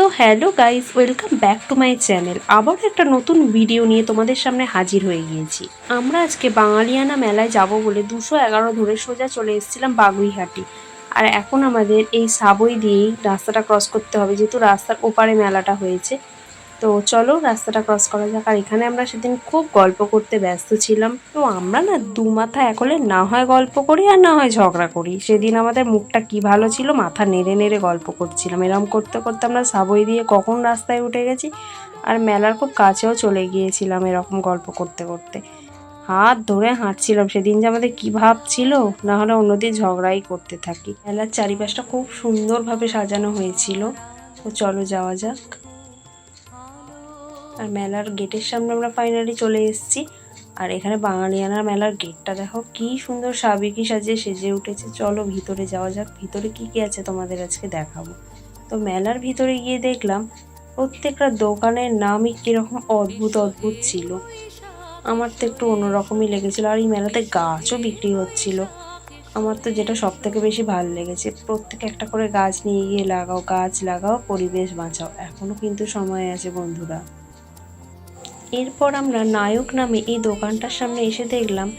So hello guys welcome back to my channel আবার একটা নতুন ভিডিও নিয়ে তোমাদের সামনে হাজির হয়ে গিয়েছি। আমরা আজকে বাঙালিয়ানা মেলায় যাব বলে দুশো এগারো ধরে সোজা চলে এসেছিলাম বাগুইহাটি। আর এখন আমাদের এই সাবই দিয়েই রাস্তাটা ক্রস করতে হবে, যেহেতু রাস্তার ওপারে মেলাটা হয়েছে। তো চলো রাস্তাটা ক্রস করা যাক। আর এখানে আমরা সেদিন খুব গল্প করতে ব্যস্ত ছিলাম। তো আমরা না দু মাথা এক হলে না হয় গল্প করি আর না হয় ঝগড়া করি। সেদিন আমাদের মুখটা কি ভালো ছিল মাথা নেড়ে নেড়ে গল্প করছিলাম। এরম করতে করতে আমরা সাবই দিয়ে কখন রাস্তায় উঠে গেছি আর মেলার খুব কাছেও চলে গিয়েছিলাম এরকম গল্প করতে করতে। হাত ধরে হাঁটছিলাম। সেদিন যে আমাদের কী ভাব ছিল, না হলে অন্যদিন ঝগড়াই করতে থাকি। মেলার চারিপাশটা খুব সুন্দরভাবে সাজানো হয়েছিল। তো চলো যাওয়া যাক। আর মেলার গেটের সামনে আমরা ফাইনালি চলে এসেছি। আর এখানে বাঙালিয়ানার মেলার গেটটা দেখো, কি সুন্দর সাবেকি সাজিয়ে সেজে উঠেছে। চলো ভিতরে যাওয়া যাক, ভিতরে কি কি আছে তোমাদের আজকে দেখাবো। তো মেলার ভিতরে গিয়ে দেখলাম, প্রত্যেকটা দোকানের নামই কীরকম অদ্ভুত অদ্ভুত ছিল। আমার তো একটু অন্যরকমই লেগেছিলো আর এই মেলাতে গাছও বিক্রি হচ্ছিল। আমার তো যেটা সব থেকে বেশি ভালো লেগেছে, প্রত্যেকে একটা করে গাছ নিয়ে গিয়ে লাগাও, গাছ লাগাও, পরিবেশ বাঁচাও। এখনও কিন্তু সময় আছে বন্ধুরা। এরপর আমরা নায়ক নামে এই দোকানটার সামনে এসে দেখলাম,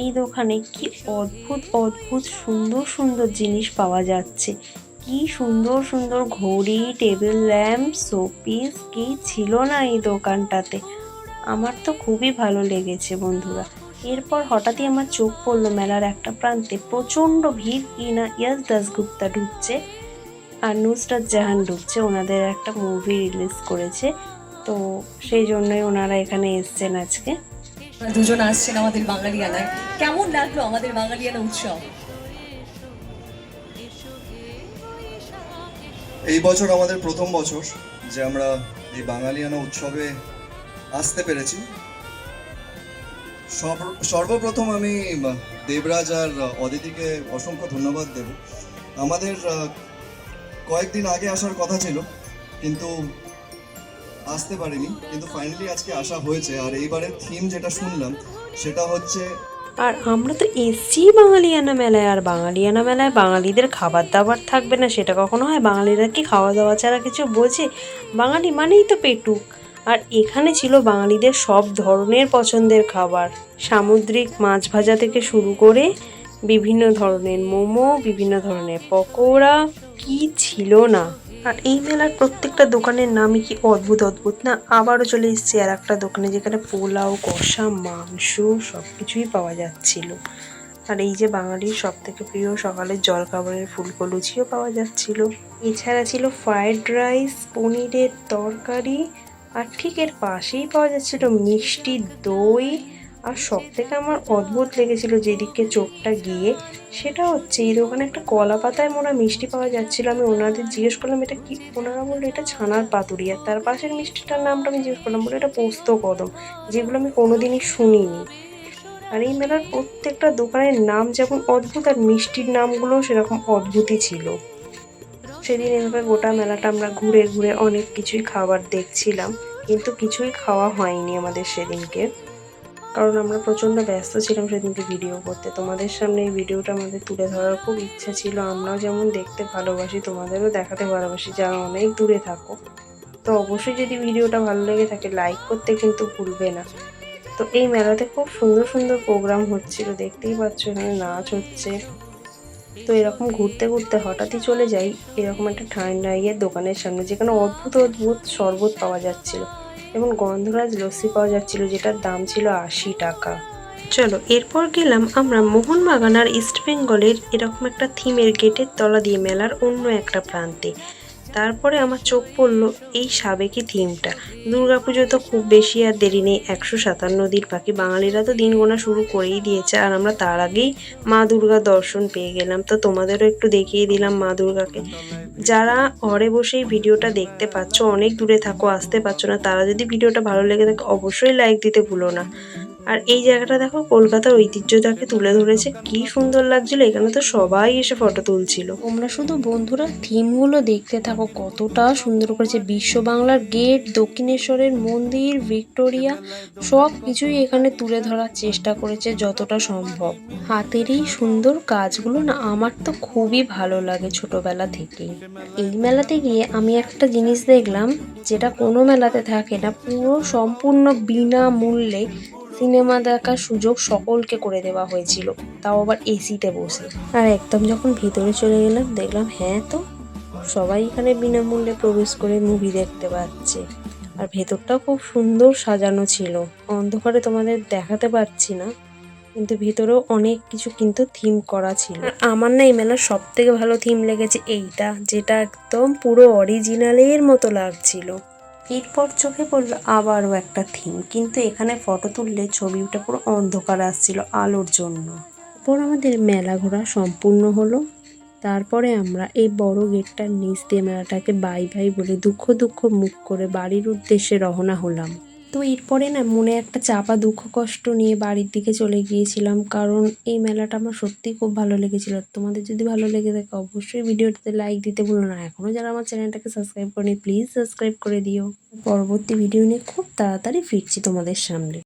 এই দোকানে কি অদ্ভুত অদ্ভুত সুন্দর সুন্দর জিনিস পাওয়া যাচ্ছে। কি সুন্দর সুন্দর ঘড়ি, টেবিল ল্যাম্প, শোপিস, কি ছিল না এই দোকানটাতে? আমার তো খুবই ভালো লেগেছে বন্ধুরা। এরপর হঠাৎই আমার চোখ পড়ল মেলার একটা প্রান্তে। প্রচণ্ড ভিড় কি না, ইয়াস দাসগুপ্তা ঢুকছে। আর নুসরাত জাহান ঢুকছে, ওনাদের একটা মুভি রিলিজ করেছে। তো সেই জন্যই ওনারা এখানে এসছেন আজকে। দুজন আসছেন আমাদের বাঙালিয়ানায়। কেমন লাগল আমাদের বাঙালিয়ানা উৎসব? এই বছর আমাদের প্রথম বছর যে আমরা এই বাঙালিয়ানা উৎসবে আসতে পেরেছি। সর্ব- সর্বপ্রথম আমি দেবরাজ আর অদিতিকে অসংখ্য ধন্যবাদ দেব। আমাদের কয়েকদিন আগে আসার কথা ছিল কিন্তু আসতে পারিনি, কিন্তু ফাইনালি আজকে আসা হয়েছে। আর এইবারের থিম যেটা শুনলাম, সেটা হচ্ছে আর আমরা তো এসছি বাঙালিয়ানা মেলায়, আর বাঙালিয়ানা মেলায় বাঙালিদের খাবার দাবার থাকবে না, সেটা কখনো হয়? বাঙালিরা কি খাওয়া দাওয়া ছাড়া কিছু বোঝে? বাঙালি মানেই তো পেটুক। আর এখানে ছিল বাঙালিদের সব ধরনের পছন্দের খাবার। সামুদ্রিক মাছ ভাজা থেকে শুরু করে বিভিন্ন ধরনের মোমো, বিভিন্ন ধরনের পকোড়া, কি ছিল না। আর এই মেলার প্রত্যেকটা দোকানের নামই কি অদ্ভুত অদ্ভুত, না? আবারও চলে এসেছি আর একটা দোকানে যেখানে পোলাও, কষা, মাংস সব কিছুই পাওয়া যাচ্ছিল। আর এই যে বাঙালির সব থেকে প্রিয় সকালের জলখাবারের ফুলকো লুচিও পাওয়া যাচ্ছিল। এছাড়া ছিল ফ্রায়েড রাইস পনিরের তরকারি, আর ঠিক এর পাশেই পাওয়া যাচ্ছিল মিষ্টি দই আর সব থেকে আমার অদ্ভুত লেগেছিল যেদিকে চোখটা গিয়ে, সেটা হচ্ছে এই দোকানে একটা কলা পাতায় মোড়া মিষ্টি পাওয়া যাচ্ছিল। আমি ওনাদের জিজ্ঞেস করলাম, এটা কি? ওনারা বলল, এটা ছানার পাতুরি। আর তার পাশের মিষ্টিটার নামটা আমি জিজ্ঞেস করলাম, বলে, এটা পোস্ত কদম? যেগুলো আমি কোনোদিনই শুনিনি। আর এই মেলার প্রত্যেকটা দোকানের নাম যেমন অদ্ভুত, আর মিষ্টির নামগুলোও সেরকম অদ্ভুতই ছিল। সেদিন এভাবে গোটা মেলাটা আমরা ঘুরে ঘুরে অনেক কিছুই খাবার দেখছিলাম, কিন্তু কিছুই খাওয়া হয়নি আমাদের সেদিনকে। কারণ আমরা প্রচণ্ড ব্যস্ত ছিলাম সেদিনকে ভিডিও করতে। তোমাদের সামনে এই ভিডিওটা আমাদের তুলে ধরার খুব ইচ্ছা ছিল। আমরাও যেমন দেখতে ভালোবাসি, তোমাদেরও দেখাতে ভালোবাসি। যারা অনেক দূরে থাকো, তো অবশ্যই যদি ভিডিওটা ভালো লেগে থাকে লাইক করতে কিন্তু ভুলবে না। তো এই মেলাতে খুব সুন্দর সুন্দর প্রোগ্রাম হচ্ছিল। দেখতেই পাচ্ছ এখানে নাচ হচ্ছে। তো এরকম ঘুরতে ঘুরতে হঠাৎই চলে যাই, এরকম একটা ঠান্ডা ইয়ের দোকানের সামনে, যেখানে অদ্ভুত অদ্ভুত শরবত পাওয়া যাচ্ছিল এবং গন্ধরাজ লস্যি পাওয়া যাচ্ছিল, যেটার দাম ছিল আশি টাকা। চলো, এরপর গেলাম আমরা মোহনবাগান আর ইস্ট বেঙ্গলের এরকম একটা থিমের গেটের তলা দিয়ে মেলার অন্য একটা প্রান্তে। তারপরে আমার চোখ পড়ল এই সাবেকি থিমটা। দুর্গাপুজো তো খুব বেশি আর দেরি নেই, একশো সাতান্ন দিন বাকি। বাঙালিরা তো দিন গোনা শুরু করেই দিয়েছে, আর আমরা তার আগেই মা দুর্গার দর্শন পেয়ে গেলাম। তো তোমাদেরও একটু দেখিয়ে দিলাম মা দুর্গাকে। যারা ঘরে বসেই ভিডিওটা দেখতে পাচ্ছ, অনেক দূরে থাকো, আসতে পারছ না, তারা যদি ভিডিওটা ভালো লেগে থাকে, অবশ্যই লাইক দিতে ভুলো না। আর এই জায়গাটা দেখো, কলকাতার ঐতিহ্যটাকে তুলে ধরেছে। কি সুন্দর লাগছিল, এখানে তো সবাই এসে ফটো তুলছিল। তোমরা শুধু বন্ধুরা থিমগুলো দেখতে থাকো, কতটা সুন্দর করেছে। বিশ্ব বাংলার গেট দক্ষিণেশ্বরের মন্দির, ভিক্টোরিয়া সব কিছুই এখানে তুলে ধরার চেষ্টা করেছে যতটা সম্ভব। হাতের এই সুন্দর কাজগুলো না, আমার তো খুবই ভালো লাগে ছোটবেলা থেকেই এই মেলাতে গিয়ে আমি একটা জিনিস দেখলাম, যেটা কোনো মেলাতে থাকে না, পুরো সম্পূর্ণ বিনামূল্যে সিনেমা দেখার সুযোগ সকলকে করে দেওয়া হয়েছিল। তাও আবার এসিতে বসে। আর একদম যখন ভিতরে চলে গেলাম, দেখলাম হ্যাঁ তো, সবাই এখানে বিনামূল্যে প্রবেশ করে মুভি দেখতে পাচ্ছে। আর ভেতরটাও খুব সুন্দর সাজানো ছিল। অন্ধকারে তোমাদের দেখাতে পারছি না, কিন্তু ভিতরেও অনেক কিছু কিন্তু থিম করা ছিল। আর আমার না এই মেলার সব থেকে ভালো থিম লেগেছে এইটা, যেটা একদম পুরো অরিজিনালের মতো লাগছিল। এরপর চোখে পড়ল আবারও একটা থিম, কিন্তু এখানে ফটো তুললে ছবিটা পুরো অন্ধকার আসছিল আলোর জন্য। এরপর আমাদের মেলা ঘোরা সম্পূর্ণ হলো। তারপরে আমরা এই বড় গেটটার নিচ দিয়ে মেলাটাকে বাই বাই বলে দুঃখ দুঃখ মুখ করে বাড়ির উদ্দেশ্যে রওনা হলাম। তো এরপরে না মনে একটা চাপা দুঃখ কষ্ট নিয়ে বাড়ির দিকে চলে গিয়েছিলাম। কারণ এই মেলাটা আমার সত্যিই খুব ভালো লেগেছিল। তোমাদের যদি ভালো লেগে থাকে অবশ্যই ভিডিওটাতে লাইক দিতে ভুলো না। এখনও যারা আমার চ্যানেলটাকে সাবস্ক্রাইব করেনি প্লিজ সাবস্ক্রাইব করে দিও। পরবর্তী ভিডিও নিয়ে খুব তাড়াতাড়ি ফিরছি তোমাদের সামনে।